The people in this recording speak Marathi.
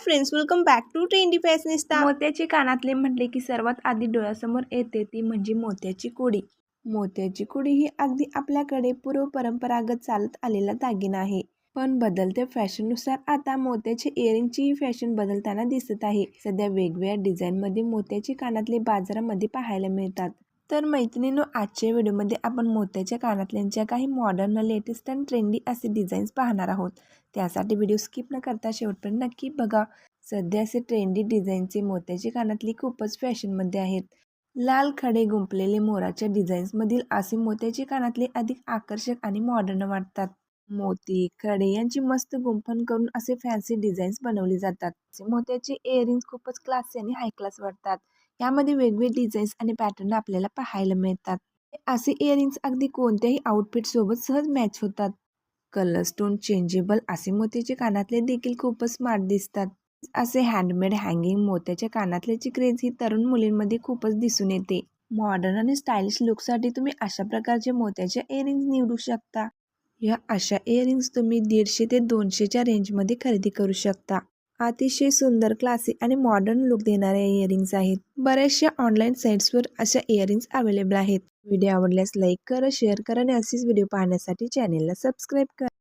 Friends welcome back to trendy fashionista मोत्याची कानातले म्हटले की सर्वात आधी डोळ्यासमोर येते ती म्हणजे मोत्याची कुडी. मोत्याची कुडी ही अगदी आपल्याकडे पूर्व परंपरागत चालत आलेला दागिना आहे. पण बदलत्या फॅशननुसार आता मोत्याची इयरिंगचीही फॅशन बदलताना दिसत आहे. सध्या वेगवेगळ्या डिझाईनमध्ये मोत्याची कानातले बाजारामध्ये पाहायला मिळतात. तर मैत्रिणींनो आजच्या व्हिडिओमध्ये आपण मोत्याच्या कानातल्यांच्या काही मॉडर्न लेटेस्ट अँड ट्रेंडी असे डिझाईन्स पाहणार आहोत. त्यासाठी व्हिडिओ स्किप न करता शेवटपर्यंत नक्की बघा. सध्या असे ट्रेंडी डिझाईनचे मोत्याची कानातली खूपच फॅशनमध्ये आहेत. लाल खडे गुंपलेले मोराच्या डिझाईन्समधील असे मोत्याची कानातले अधिक आकर्षक आणि मॉडर्न वाटतात. मोती खडे यांची मस्त गुंफण करून असे फॅन्सी डिझाईन्स बनवले जातात. मोत्याचे इयरिंग्स खूपच क्लासी आणि हाय क्लास वाटतात. यामध्ये वेगवेगळे डिझाईन्स आणि पॅटर्न आपल्याला पाहायला मिळतात. असे इयरिंग्स अगदी कोणत्याही आउटफिट सोबत सहज मॅच होतात. कलर स्टोन चेंजेबल असे मोत्याचे कानातले देखील खूपच स्मार्ट दिसतात. असे हँडमेड हँगिंग मोत्याच्या कानातल्याची क्रेज ही तरुण मुलींमध्ये खूपच दिसून येते. मॉडर्न आणि स्टायलिश लुकसाठी तुम्ही अशा प्रकारचे मोत्याच्या इयरिंग्स निवडू शकता. या अशा इयरिंग्स तुम्ही दीडशे ते दोनशेच्या रेंजमध्ये खरेदी करू शकता. अतिशय सुंदर क्लासी आणि मॉडर्न लुक देणाऱ्या इयरिंग्स आहेत. बऱ्याचशा ऑनलाईन साईट्सवर अशा इयरिंग्स अवेलेबल आहेत. व्हिडिओ आवडल्यास लाईक करा शेअर करा आणि असेच व्हिडिओ पाहण्यासाठी चॅनेलला सबस्क्राईब करा.